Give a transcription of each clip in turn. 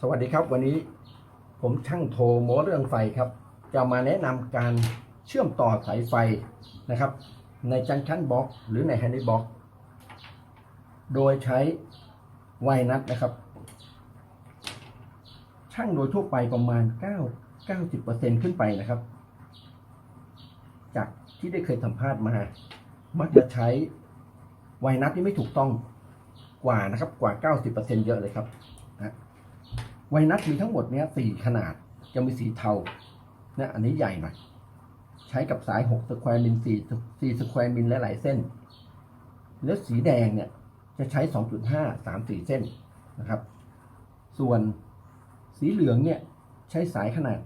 สวัสดีครับวันนี้ผมช่างโทโมเรื่องไฟครับ จะมาแนะนำการเชื่อมต่อสายไฟนะครับ ในจังชันบล็อก หรือในแฮนดี้บล็อก โดยใช้ไวนัทนะครับ ช่างโดยทั่วไปประมาณ 9 90%ขึ้นไปนะครับ จากที่ได้เคยสัมภาษณ์มา มักจะใช้ไวนัทที่ไม่ถูกต้องกว่านะครับกว่า 90%เยอะเลยครับนะ ไวนัทมีทั้งหมดเนี้ยสี่ขนาดจะมีสีเทานะอันนี้ใหญ่หน่อยใช้กับสาย6สแควร์มิล4 4สแควร์มิลหลายๆเส้น แล้วสีแดงเนี่ยจะใช้2.5 3 4เส้นนะครับ ส่วนสีเหลืองเนี่ยใช้สายขนาด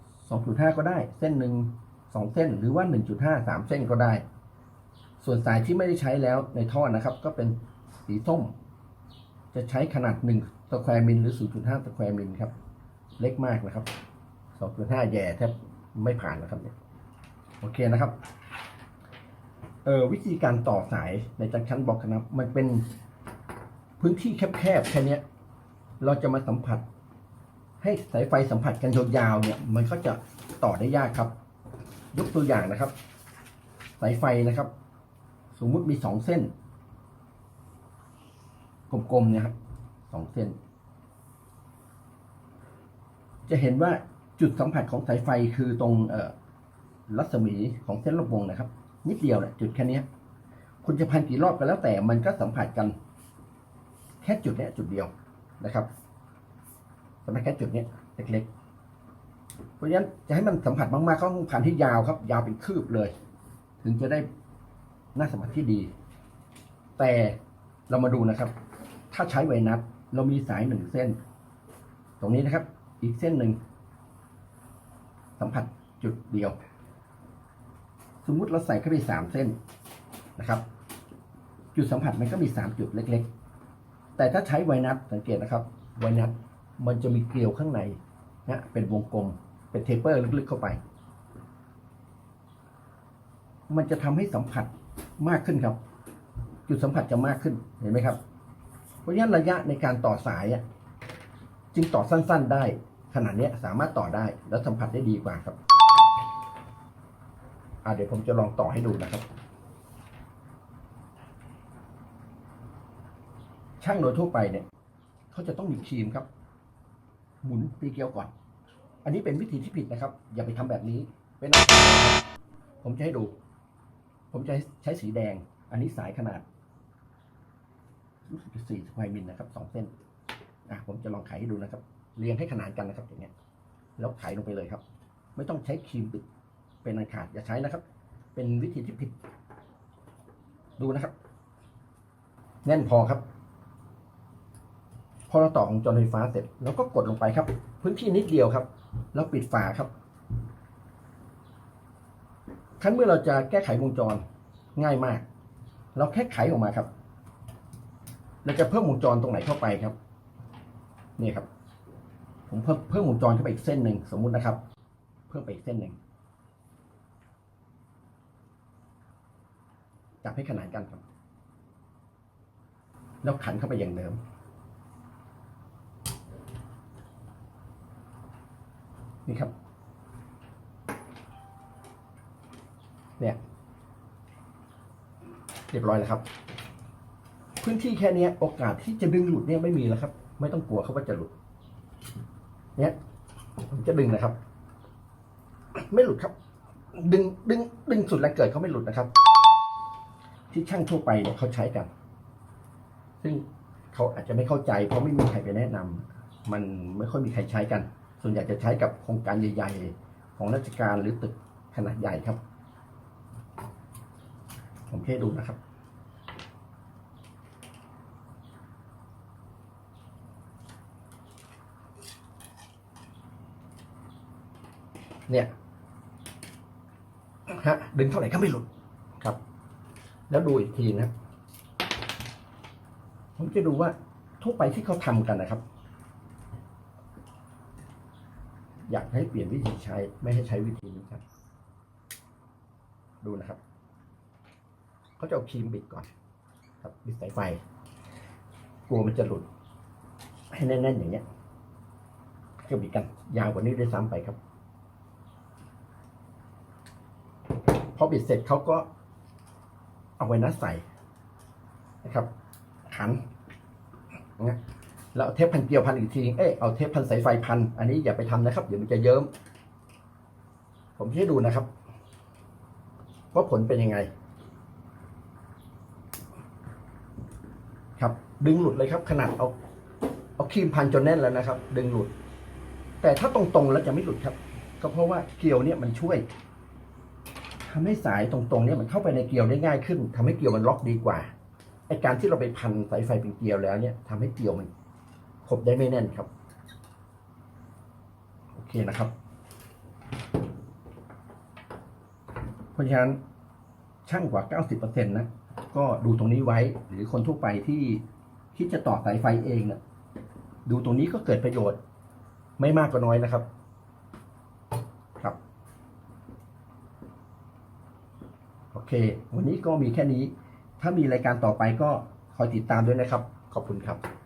2.5 ก็ได้ เส้นหนึ่ง2 เส้นหรือว่า 1.5 3 เส้นก็ได้ ส่วนสายที่ไม่ได้ใช้แล้วในท่อนะครับ ก็เป็นสีส้ม จะใช้ขนาด 1 สแควมิลหรือ 0.5สแควมิลครับ เล็กมากนะครับ 2.5 แย่แทบไม่ผ่านนะครับเนี่ยโอเคนะครับเออวิธีการต่อสายในจังชันบอกนะครับ มันเป็นพื้นที่แคบๆแค่นี้เราจะมาสัมผัส ให้สายไฟสัมผัสกันยาวๆเนี่ย มันก็จะต่อได้ยากครับ ยกตัวอย่างนะครับ สายไฟนะครับ สมมุติมีสองเส้น กลมๆเนี่ยครับ สองเส้น จะเห็นว่าจุดสัมผัสของสายไฟคือตรงเอรัศมีของเส้นรอบวงนะครับ นิดเดียวแหละจุดแค่นี้คุณจะพันกี่รอบก็แล้วแต่มันก็สัมผัสกัน แค่จุดนี้จุดเดียวนะครับสัมผัสแค่จุดนี้เล็กๆ เพราะฉะนั้นจะให้มันสัมผัสมากๆก็ต้องพันที่ยาวครับ ยาวเป็นคืบเลย ถึงจะได้หน้าสัมผัสที่ดี แต่เรามาดูนะครับ ถ้าใช้ไวนัท เรามีสายหนึ่งเส้น ตรงนี้นะครับ อีกเส้นหนึ่ง สัมผัสจุดเดียว สมมุติเราใส่เข้าไปสามเส้นนะครับ จุดสัมผัสมันก็มีสามจุดเล็ก ๆ แต่ถ้าใช้ไวนัทสังเกตนะครับ ไวนัทมันจะมีเกลียวข้างในนะเป็นวงกลมเป็นเทปเปอร์ลึกๆเข้าไป มันจะทำให้สัมผัสมากขึ้นครับ จุดสัมผัสจะมากขึ้นเห็นไหมครับ ราะฉะนั้นระยะในการต่อสายอะจึงต่อสั้น ๆ ได้ขนาดนี้สามารถต่อได้แล้วสัมผัสได้ดีกว่าครับเดี๋ยวผมจะลองต่อให้ดูนะครับ ช่างโดยทั่วไปเนี่ยเขาจะต้องมีครีมครับ หมุนปีเกลียวก่อน อันนี้เป็นวิธีที่ผิดนะครับ อย่าไปทำแบบนี้เป็นผมจะให้ดู ผมจะใช้สีแดง อันนี้สายขนาด รู้สึกจะสี่สควอมิลนะครับสองเส้นอะผมจะลองไขให้ดูนะครับ เรียงให้ขนานกันนะครับอย่างเงี้ย แล้วไขลงไปเลยครับ ไม่ต้องใช้ครีมปิดเป็นอันขาดอย่าใช้นะครับ เป็นวิธีที่ผิด ดูนะครับ แน่นพอครับ พอเราต่อของจรไฟฟ้าเสร็จเราก็กดลงไปครับ พื้นที่นิดเดียวครับ แล้วปิดฝาครับครั้นเมื่อเราจะแก้ไขวงจรง่ายมาก เราแค่ไขออกมาครับ เราจะเพิ่มวงจรตรงไหนเข้าไปครับ นี่ครับ ผมเพิ่มเพิ่มวงจรเข้าไปอีกเส้นหนึ่งสมมุตินะครับ เพิ่มไปอีกเส้นหนึ่งจับให้ขนานกันครับ แล้วขันเข้าไปอย่างเดิม นี่ครับ เนี่ย เรียบร้อยแล้วครับ พื้นที่แค่เนี้ยโอกาสที่จะดึงหลุดเนี่ยไม่มีแล้วครับ ไม่ต้องกลัวเขาว่าจะหลุด เนี่ยผมจะดึงนะครับ ไม่หลุดครับ ดึงดึงดึงสุดแรงเกิดเขาไม่หลุดนะครับ ที่ช่างทั่วไปเนี่ยเขาใช้กัน ซึ่งเขาอาจจะไม่เข้าใจ เพราะไม่มีใครไปแนะนำมันไม่ค่อยมีใครใช้กัน ส่วนใหญ่จะใช้กับโครงการใหญ่ ๆ ของราชการหรือตึกขนาดใหญ่ครับ ผมเทดูนะครับ เนี่ยฮะดึงเท่าไหร่ก็ไม่หลุดครับ แล้วดูอีกทีนะผมจะดูว่าทั่วไปที่เขาทำกันนะครับ อยากให้เปลี่ยนวิธีใช้ ไม่ให้ใช้วิธีนี้ครับดูนะครับเขาจะเอาครีมบิดก่อน ครับบิดสายไฟกลัวมันจะหลุด ให้แน่นๆอย่างเงี้ยก็มีกัน ยาวกว่านี้ได้ซ้ำไปครับ พอบิดเสร็จเขาก็เอาไว้นัดใส่นะครับขันนะแล้วเทปพันเกลียวพันอีกที เอ้ยเอาเทปพันสายไฟพัน อันนี้อย่าไปทำนะครับ เดี๋ยวมันจะเยิ้ม ผมจะให้ดูนะครับ ว่าผลเป็นยังไง ครับ ดึงหลุดเลยครับ ขนาดเอา เอาครีมพันจนแน่นแล้วนะครับ ดึงหลุด แต่ถ้าตรงๆแล้วจะไม่หลุดครับ ก็เพราะว่าเกลียวเนี่ยมันช่วย ทำให้สายตรงๆเนี่ยมันเข้าไปในเกลียวได้ง่ายขึ้นทำให้เกลียวมันล็อกดีกว่าไอการที่เราไปพันสายไฟเป็นเกลียวแล้วเนี่ยทำให้เกลียวมันขบได้ไม่แน่นครับ โอเคนะครับ เพราะฉะนั้นช่างกว่า 90%นะก็ดูตรงนี้ไว้หรือคนทั่วไปที่คิดจะต่อสายไฟเองเนะดูตรงนี้ก็เกิดประโยชน์ ไม่มากก็น้อยนะครับ โอ เค วันนี้ก็มีแค่นี้ ถ้ามีรายการต่อไปก็คอยติดตามด้วยนะครับ ขอบคุณครับ